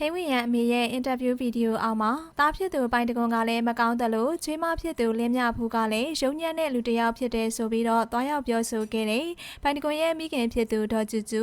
ဟိဝိယန်အမေရဲ့အင်တာဗျူးဗီဒီယိုအောက်မှာတားဖြစ်သူပိုင်တကွန်ကလည်းမကောင်းတယ်လို့ချွေးမဖြစ်သူလင်းမြဖူးကလည်းရုံညံ့တဲ့လူတစ်ယောက်ဖြစ်တယ်ဆိုပြီးတော့တွားရောက်ပြောဆိုခဲ့တယ်။ပိုင်တကွန်ရဲ့မိခင်ဖြစ်သူဒေါ်ကျူကျူ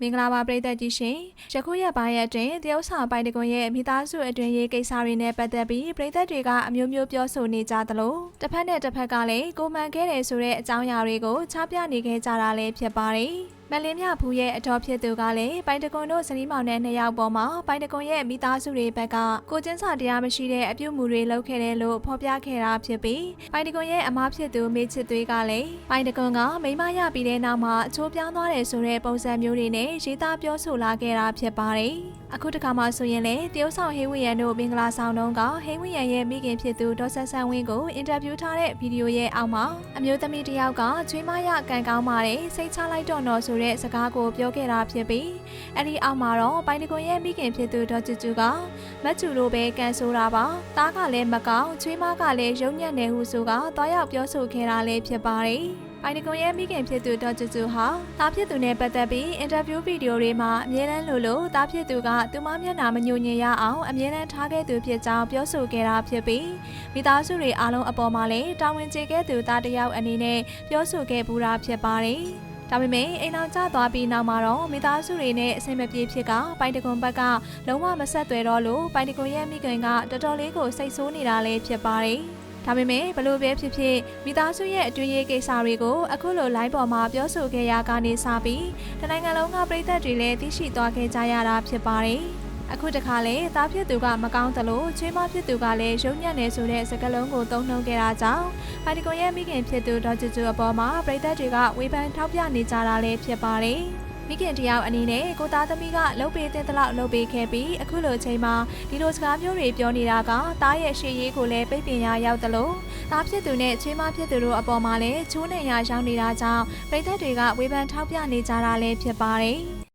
မင်္ဂလာပါပရိသတ်ကြီးရှင်ယခုရက်ပိုင်းရက်တွင်တရုတ်ဆောင်ပိုင်တကွန်ရဲ့မိသားစုအတွင်းရေးကိစ္စတွေနဲ့ပတ်သက်ပြီးပရိသတ်တွေကအမျိုးမျိုးပြောဆိုနေကြသလိုတစ်ဖက်နဲ့တစ်ဖက်ကလည်းကိုမှန်ခဲ့တယ်ဆိုတဲ့အကြောင်းအရာတွေကိုချပြနေခဲ့ကြတာလည်းဖြစ်ပါတယ် မလင်းမြဖူးရဲ့အတော်ဖြစ်သူကလည်းပိုင်တကွန်တို့ဇနီးမောင်နဲ့နှစ်ယောက်ပေါ်မှာပိုင်တကွန်ရဲ့မိသားစုတွေဘက်ကကိုကျင်းစာတရားမရှိတဲ့အပြုမှုတွေလုပ်ခဲ့တယ်လို့ဖော်ပြခဲ့တာဖြစ်ပြီးပိုင်တကွန်ရဲ့အမားဖြစ်သူမေချစ်သွေးကလည်းပိုင်တကွန်ကမိမရပြီးတဲ့နောက်မှာအချိုးပြောင်းသွားတယ်ဆိုတဲ့ပုံစံမျိုးတွေနဲ့ရေးသားပြောဆိုလာခဲ့တာဖြစ်ပါတယ်အခုတခါမှဆိုရင်လေတရုတ်ဆောင်ဟေးဝီယန်တို့မင်္ဂလာဆောင်တုန်းကဟေးဝီယန်ရဲ့မိခင်ဖြစ်သူဒေါ်ဆန်ဆန်ဝင်းကိုအင်တာဗျူးထားတဲ့ဗီဒီယိုရဲ့အောက်မှာအမျိုးသမီးတစ်ယောက်ကချွေးမရကန်ကောင်းပါတယ်စိတ်ချလိုက်တော့တော့ဆိုတဲ့စကားကိုပြောခဲ့တာဖြစ်ပြီးအဲ့ဒီအောက်မှာတော့ပိုင်တကွန်ရဲ့မိခင်ဖြစ်သူဒေါ်ကျူကျူကမတ်ကျူလိုပဲကန်ဆိုတာပါတားကလည်းမကောင်းချွေးမကလည်းရုံညံ့နေဟုဆိုကတွားရောက်ပြောဆိုခဲ့တာလည်းဖြစ်ပါတယ်ပိုင်တကွန်ရဲ့မိခင်ဖြစ်သူဒေါ်ကျူကျူဟာတားဖြစ်သူနဲ့ပတ်သက်ပြီးအင်တာဗျူးဗီဒီယိုတွေမှာအမြဲတမ်းလိုလိုတားဖြစ်သူကသူမမျက်နှာမညိုညင်ရအောင်အမြဲတမ်းထားခဲ့သူဖြစ်ကြောင်းပြောဆိုခဲ့တာဖြစ်ပြီးမိသားစုတွေအားလုံးအပေါ်မှာလည်းတာဝန်ကျေခဲ့သူသားတစ်ယောက်အနေနဲ့ပြောဆိုခဲ့ပူတာဖြစ်ပါတယ် ဒါပေမဲ့အိမ်အောင်ကျသွားပြီးနောက်မှာတော့မိသားစုတွေနဲ့အဆင်မပြေဖြစ်ကပိုင်တကွန်ဘက်ကလုံးဝမဆက်သွယ်တော့လို့ပိုင်တကွန်ရဲ့မိခင်ကတော်တော်လေးကိုစိတ်ဆိုးနေတာလည်းဖြစ်ပါတယ်။ဒါပေမဲ့ဘလို့ပဲဖြစ်ဖြစ်မိသားစုရဲ့အတွင်းရေးကိစ္စတွေကိုအခုလို line ပေါ်မှာပြောဆိုခဲ့ရကနေစပြီးတနိုင်ငံလုံးကပြည်သက်တွေလည်းသိရှိသွားခဲ့ကြရတာဖြစ်ပါတယ်။ အခုတခါလေသားဖြစ်သူကမကောင်းသလိုချွေးမဖြစ်သူကလည်းရုံညံ့နေဆိုတဲ့စကားလုံးကိုသုံးနှုန်းခဲ့တာကြောင့်ပိုင်တကွန်ရဲ့မိခင်ဖြစ်သူဒေါ်ကျူကျူအပေါ်မှာပြည်သက်တွေကဝေဖန်ထောက်ပြနေကြတာလည်းဖြစ်ပါတယ်။မိခင်တယောက်အနေနဲ့ကိုသားသမီးကလှုပ်ပေးတဲ့တလောက်လှုပ်ပေးခဲ့ပြီးအခုလိုအချိန်မှာဒီလိုစကားမျိုးတွေပြောနေတာကတားရဲ့ရှေ့ရေးကိုလည်းပိတ်ပင်ရရောက်တယ်လို့တားဖြစ်သူနဲ့ချွေးမဖြစ်သူတို့အပေါ်မှာလည်းချိုးနေရရောက်နေတာကြောင့်ပြည်သက်တွေကဝေဖန်ထောက်ပြနေကြတာလည်းဖြစ်ပါတယ်။